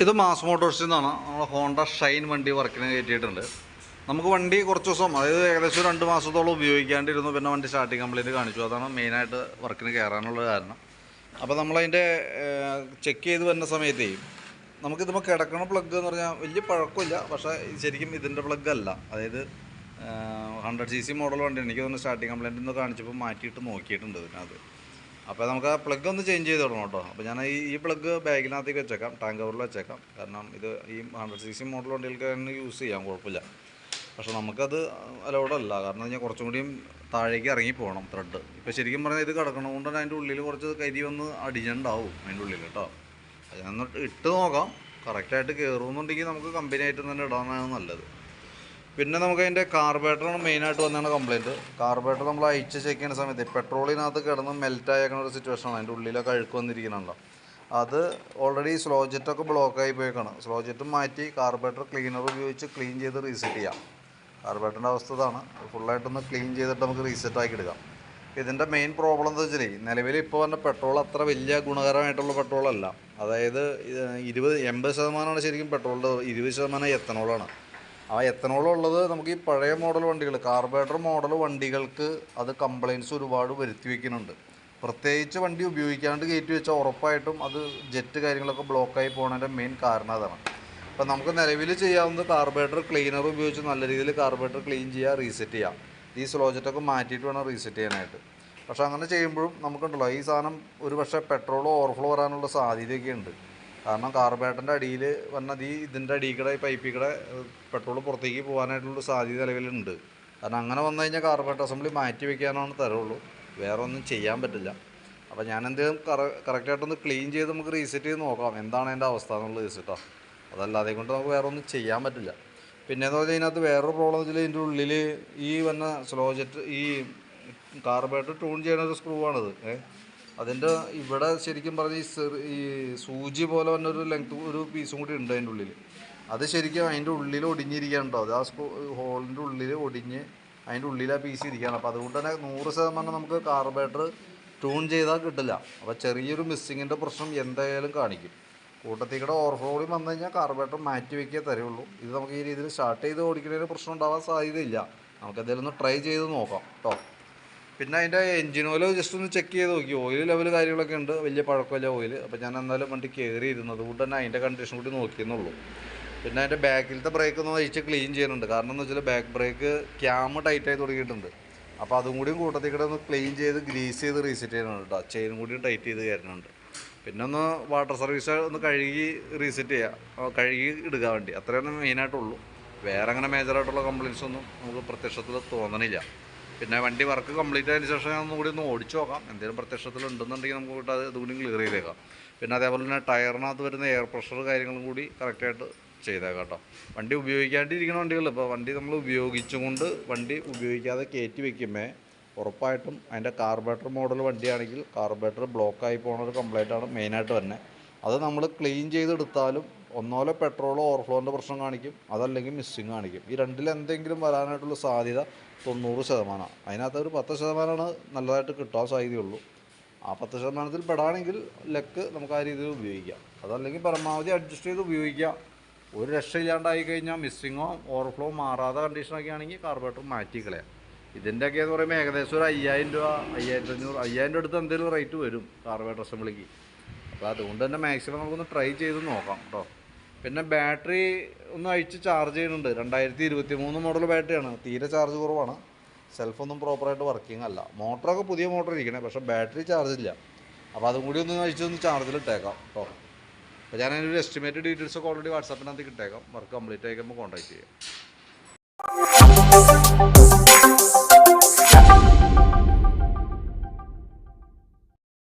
ഇത് മാസ് മോട്ടോഴ്സിൽ നിന്നാണ് നമ്മൾ ഹോണ്ട ഷൈൻ വണ്ടി വർക്കിന് കയറ്റിയിട്ടുണ്ട്. നമുക്ക് വണ്ടി കുറച്ച് ദിവസം അതായത് ഏകദേശം രണ്ട് മാസത്തോളം ഉപയോഗിക്കാണ്ടിരുന്നു. പിന്നെ വണ്ടി സ്റ്റാർട്ടിങ് കംപ്ലൈന്റ് കാണിച്ചു. അതാണ് മെയിനായിട്ട് വർക്കിന് കയറാനുള്ള കാരണം. അപ്പോൾ നമ്മളതിന്റെ ചെക്ക് ചെയ്ത് വരുന്ന സമയത്തേ നമുക്കിതിപ്പോൾ കിടക്കണ പ്ലഗ് എന്ന് പറഞ്ഞാൽ വലിയ പഴക്കമില്ല. പക്ഷേ ശരിക്കും ഇതിന്റെ പ്ലഗ് അല്ല. അതായത് ഹൺഡ്രഡ് സി സി മോഡൽ വണ്ടി എനിക്ക് തോന്നുന്നു സ്റ്റാർട്ടിങ് കംപ്ലൈന്റ് ഒന്ന് കാണിച്ചപ്പോൾ മാറ്റിയിട്ട് നോക്കിയിട്ടുണ്ട് ഇതിനകത്ത്. അപ്പോൾ നമുക്ക് ആ പ്ലഗ് ഒന്ന് ചേഞ്ച് ചെയ്ത് തുടങ്ങണം കേട്ടോ. അപ്പോൾ ഞാൻ ഈ ഈ പ്ലഗ് ബാഗിനകത്തേക്ക് വെച്ചേക്കാം ടാങ്ക് കവറിൽ വെച്ചേക്കാം. കാരണം ഇത് ഈ ഹൺഡ്രഡ് സി സി മോഡൽ വണ്ടികൾക്ക് തന്നെ യൂസ് ചെയ്യാം കുഴപ്പമില്ല. പക്ഷേ നമുക്കത് അലൗഡ് അല്ല. കാരണം ഞാൻ കുറച്ചും കൂടിയും താഴേക്ക് ഇറങ്ങി പോകണം ത്രെഡ് ഇപ്പോൾ ശരിക്കും പറഞ്ഞാൽ ഇത് കിടക്കണതുകൊണ്ട് തന്നെ അതിന്റെ ഉള്ളിൽ കുറച്ച് കരി ഒന്ന് അടിഞ്ഞുണ്ടാവും അതിന്റെ ഉള്ളിൽ കേട്ടോ. അത് ഞാൻ ഇട്ട് നോക്കാം. കറക്റ്റായിട്ട് കയറുമെന്നുണ്ടെങ്കിൽ നമുക്ക് കമ്പനി ആയിട്ട് തന്നെ ഇടാനാണ് നല്ലത്. പിന്നെ നമുക്ക് അതിന്റെ കാർബേറ്ററാണ് മെയിനായിട്ട് വന്നതാണ് കംപ്ലയിന്റ് കാർബേറ്റർ നമ്മൾ അയച്ച് ചെക്ക് ചെയ്യുന്ന സമയത്ത് പെട്രോളിനകത്ത് കിടന്ന് മെൽറ്റ് ആയേക്കണ ഒരു സിറ്റുവേഷനാണ് അതിന്റെ ഉള്ളിലൊക്കെ അഴുക്ക് വന്നിരിക്കുന്നുണ്ടോ അത് ഓൾറെഡി സ്ലോ ജെറ്റൊക്കെ ബ്ലോക്കായി പോയേക്കാണ്. സ്ലോ ജെറ്റ് മാറ്റി കാർബേറ്റർ ക്ലീനർ ഉപയോഗിച്ച് ക്ലീൻ ചെയ്ത് റീസെറ്റ് ചെയ്യാം. കാർബേറ്ററിന്റെ അവസ്ഥ ഇതാണ്. ഫുള്ളായിട്ടൊന്ന് ക്ലീൻ ചെയ്തിട്ട് നമുക്ക് റീസെറ്റ് ആക്കി എടുക്കാം. ഇതിന്റെ മെയിൻ പ്രോബ്ലം എന്താ വെച്ചാൽ നിലവിൽ ഇപ്പോൾ വന്ന പെട്രോൾ അത്ര വലിയ ഗുണകരമായിട്ടുള്ള പെട്രോളല്ല അതായത് ഇരുപത് എൺപത് ശതമാനമാണ് ശരിക്കും പെട്രോളിന്റെ ഇരുപത് ശതമാനം എത്തനോളാണ്. ആ എത്തനോൾ ഉള്ളത് നമുക്ക് ഈ പഴയ മോഡൽ വണ്ടികൾ കാർബറേറ്റർ മോഡൽ വണ്ടികൾക്ക് അത് കംപ്ലയിൻസ് ഒരുപാട് വരുത്തി വയ്ക്കുന്നുണ്ട് പ്രത്യേകിച്ച് വണ്ടി ഉപയോഗിക്കാണ്ട് കയറ്റി വെച്ചാൽ ഉറപ്പായിട്ടും അത് ജെറ്റ് കാര്യങ്ങളൊക്കെ ബ്ലോക്കായി പോകുന്നതിന്റെ മെയിൻ കാരണം അതാണ്. അപ്പം നമുക്ക് നിലവിൽ ചെയ്യാവുന്നത് കാർബറേറ്റർ ക്ലീനർ ഉപയോഗിച്ച് നല്ല രീതിയിൽ കാർബറേറ്റർ ക്ലീൻ ചെയ്യുക റീസെറ്റ് ചെയ്യാം. ഈ സ്ലോജറ്റൊക്കെ മാറ്റിയിട്ട് വേണം റീസെറ്റ് ചെയ്യാനായിട്ട്. പക്ഷേ അങ്ങനെ ചെയ്യുമ്പോഴും നമുക്കുണ്ടല്ലോ ഈ സാധനം ഒരു പക്ഷേ പെട്രോൾ ഓവർഫ്ലോ വരാനുള്ള സാധ്യതയൊക്കെ ഉണ്ട്. കാരണം കാർബേറ്ററിന്റെ അടിയിൽ വന്നത് ഈ ഇതിന്റെ അടിയിൽ കൂടെ ഈ പൈപ്പിൽ കൂടെ പെട്രോൾ പുറത്തേക്ക് പോകാനായിട്ടുള്ള സാധ്യത നിലവിലുണ്ട്. കാരണം അങ്ങനെ വന്നു കഴിഞ്ഞാൽ കാർബേറ്റർ അസംബ്ലി മാറ്റി വെക്കാനാണ് തരുള്ളൂ വേറെ ഒന്നും ചെയ്യാൻ പറ്റില്ല. അപ്പോൾ ഞാൻ എന്തെങ്കിലും കറ കറക്റ്റായിട്ടൊന്ന് ക്ലീൻ ചെയ്ത് നമുക്ക് റീസെറ്റ് ചെയ്ത് നോക്കാം. എന്താണ് അതിന്റെ അവസ്ഥ എന്നുള്ളത് കേട്ടോ. അതല്ലാതെ കൊണ്ട് നമുക്ക് വേറെ ഒന്നും ചെയ്യാൻ പറ്റില്ല. പിന്നെ എന്ന് പറഞ്ഞാൽ ഇതിനകത്ത് വേറൊരു പ്രോബ്ലം വെച്ചാൽ ഇതിന്റെ ഉള്ളിൽ ഈ വന്ന സ്ലോ ജെറ്റ് ഈ കാർബേറ്റർ ട്യൂൺ ചെയ്യുന്ന ഒരു സ്ക്രൂ ആണിത്. ഏ? അതിന്റെ ഇവിടെ ശരിക്കും പറഞ്ഞ ഈ ഈ സൂചി പോലെ തന്നെ ഒരു ലെങ്ത് ഒരു പീസും കൂടി ഉണ്ട് അതിന്റെ ഉള്ളിൽ അത് ശരിക്കും അതിന്റെ ഉള്ളിൽ ഒടിഞ്ഞിരിക്കാനുണ്ടോ അത് ആ സ്ക്രൂ ഹോളിന്റെ ഉള്ളിൽ ഒടിഞ്ഞ് അതിന്റെ ഉള്ളിൽ ആ പീസ് ഇരിക്കുകയാണ്. അപ്പോൾ അതുകൊണ്ട് തന്നെ നൂറ് ശതമാനം നമുക്ക് കാർബേറ്റർ ട്യൂൺ ചെയ്താൽ കിട്ടില്ല. അപ്പോൾ ചെറിയൊരു മിസ്സിങ്ങിന്റെ പ്രശ്നം എന്തായാലും കാണിക്കും. കൂട്ടത്തിൽ കൂടെ ഓവർഫ്ലോയിൽ വന്നു കഴിഞ്ഞാൽ കാർബേറ്റർ മാറ്റി വെക്കേ തരുള്ളൂ ഇത് നമുക്ക് ഈ രീതിയിൽ സ്റ്റാർട്ട് ചെയ്ത് ഓടിക്കുന്നതിന് പ്രശ്നം ഉണ്ടാവാൻ സാധ്യതയില്ല. നമുക്ക് എന്തെങ്കിലും ഒന്ന് ട്രൈ ചെയ്ത് നോക്കാം കേട്ടോ പിന്നെ അതിന്റെ എൻജിൻ ഓയിൽ ജസ്റ്റ് ഒന്ന് ചെക്ക് ചെയ്ത് നോക്കി. ഓയിൽ ലെവൽ കാര്യങ്ങളൊക്കെ ഉണ്ട്. വലിയ പഴക്കമില്ല ഓയിൽ അപ്പോൾ ഞാൻ എന്നാലും വണ്ടി കയറി ഇരുന്നത് അതുകൊണ്ട് തന്നെ അതിന്റെ കണ്ടീഷൻ കൂടി നോക്കിയെന്നുള്ളൂ. പിന്നെ അതിന്റെ ബാക്കിലത്തെ ബ്രേക്ക് ഒന്ന് അഴിച്ച് ക്ലീൻ ചെയ്യുന്നുണ്ട്. കാരണം എന്ന് വെച്ചാൽ ബാക്ക് ബ്രേക്ക് ക്യാമ് ടൈറ്റായി തുടങ്ങിയിട്ടുണ്ട്. അപ്പോൾ അതും കൂടിയും കൂട്ടത്തിൽ കൂടെ ഒന്ന് ക്ലീൻ ചെയ്ത് ഗ്രീസ് ചെയ്ത് റീസെറ്റ് ചെയ്യുന്നുണ്ട് കേട്ടോ. ചെയിനും കൂടി ടൈറ്റ് ചെയ്ത് കയറുന്നുണ്ട് പിന്നെ ഒന്ന് വാട്ടർ സർവീസ് ഒന്ന് കഴുകി റീസെറ്റ് ചെയ്യുക കഴുകി ഇടുക വണ്ടി. അത്രയൊന്നും മെയിനായിട്ടുള്ളൂ വേറെ അങ്ങനെ മേജറായിട്ടുള്ള കംപ്ലയിൻസ് ഒന്നും നമുക്ക് പ്രത്യക്ഷത്തിൽ തോന്നണില്ല. പിന്നെ വണ്ടി വർക്ക് കംപ്ലീറ്റ് ആയതിനു ശേഷം ഒന്നുകൂടി ഒന്ന് ഓടിച്ചു നോക്കാം. എന്തെങ്കിലും പ്രത്യക്ഷത്തിൽ ഉണ്ടെന്നുണ്ടെങ്കിൽ നമുക്ക് കൂട്ട് അത് ഇതുകൂടി ക്ലിയർ ചെയ്തേക്കാം. പിന്നെ അതേപോലെ തന്നെ ടയറിനകത്ത് വരുന്ന എയർ പ്രഷർ കാര്യങ്ങളും കൂടി കറക്റ്റായിട്ട് ചെയ്തേക്കാം കേട്ടോ വണ്ടി ഉപയോഗിക്കാണ്ടിരിക്കുന്ന വണ്ടികൾ ഇപ്പോൾ വണ്ടി നമ്മൾ ഉപയോഗിച്ചുകൊണ്ട് വണ്ടി ഉപയോഗിക്കാതെ കയറ്റി വയ്ക്കുമ്പോൾ ഉറപ്പായിട്ടും അതിന്റെ കാർബേറ്റർ മോഡൽ വണ്ടിയാണെങ്കിൽ കാർബറേറ്റർ ബ്ലോക്കായി പോകുന്ന ഒരു കംപ്ലൈന്റ് ആണ് മെയിനായിട്ട് തന്നെ അത് നമ്മൾ ക്ലീൻ ചെയ്തെടുത്താലും ഒന്നോലെ പെട്രോളോ ഓവർഫ്ലോന്റെ പ്രശ്നം കാണിക്കും അതല്ലെങ്കിൽ മിസ്സിങ് കാണിക്കും. ഈ രണ്ടിൽ എന്തെങ്കിലും വരാനായിട്ടുള്ള സാധ്യത തൊണ്ണൂറ് ശതമാനമാണ് അതിനകത്ത് ഒരു പത്ത് ശതമാനമാണ് നല്ലതായിട്ട് കിട്ടാൻ സാധ്യതയുള്ളൂ. ആ പത്ത് ശതമാനത്തിൽ പെടാണെങ്കിൽ ലക്ക് നമുക്ക് ആ രീതിയിൽ ഉപയോഗിക്കാം. അതല്ലെങ്കിൽ പരമാവധി അഡ്ജസ്റ്റ് ചെയ്ത് ഉപയോഗിക്കാം. ഒരു രക്ഷയില്ലാണ്ടായി കഴിഞ്ഞാൽ മിസ്സിങ്ങോ ഓവർഫ്ലോ മാറാത്ത കണ്ടീഷനൊക്കെ ആണെങ്കിൽ കാർബറേറ്റർ മാറ്റി കളയാം. ഇതിന്റെയൊക്കെ എന്ന് പറയുമ്പോൾ ഏകദേശം ഒരു അയ്യായിരം രൂപ അയ്യായിരത്തി അഞ്ഞൂറ് അയ്യായിരം അടുത്ത് എന്തെങ്കിലും റേറ്റ് വരും കാർബറേറ്റർ അസംബ്ലിക്ക് അപ്പോൾ അതുകൊണ്ട് തന്നെ മാക്സിമം നമുക്കൊന്ന് ട്രൈ ചെയ്ത് നോക്കാം കേട്ടോ. പിന്നെ ബാറ്ററി ഒന്ന് അഴിച്ച് ചാർജ് ചെയ്യുന്നുണ്ട്. രണ്ടായിരത്തി ഇരുപത്തി മൂന്ന് മോഡൽ ബാറ്ററിയാണ് തീരെ ചാർജ് കുറവാണ്. സെൽഫൊന്നും പ്രോപ്പറായിട്ട് വർക്കിംഗ് അല്ല. മോട്ടറൊക്കെ പുതിയ മോട്ടർ ഇരിക്കണേ പക്ഷേ ബാറ്ററി ചാർജ് ഇല്ല. അപ്പോൾ അതും കൂടി ഒന്ന് അഴിച്ചൊന്ന് ചാർജിൽ ഇട്ടേക്കാം കേട്ടോ അപ്പോൾ ഞാൻ ഒരു എസ്റ്റിമേറ്റ് ഡീറ്റെയിൽസ് ഓൾറെഡി വാട്സാപ്പിനകത്ത് കിട്ടേക്കാം വർക്ക് കംപ്ലീറ്റ് ആയിക്കുമ്പോൾ കോൺടാക്ട് ചെയ്യാം.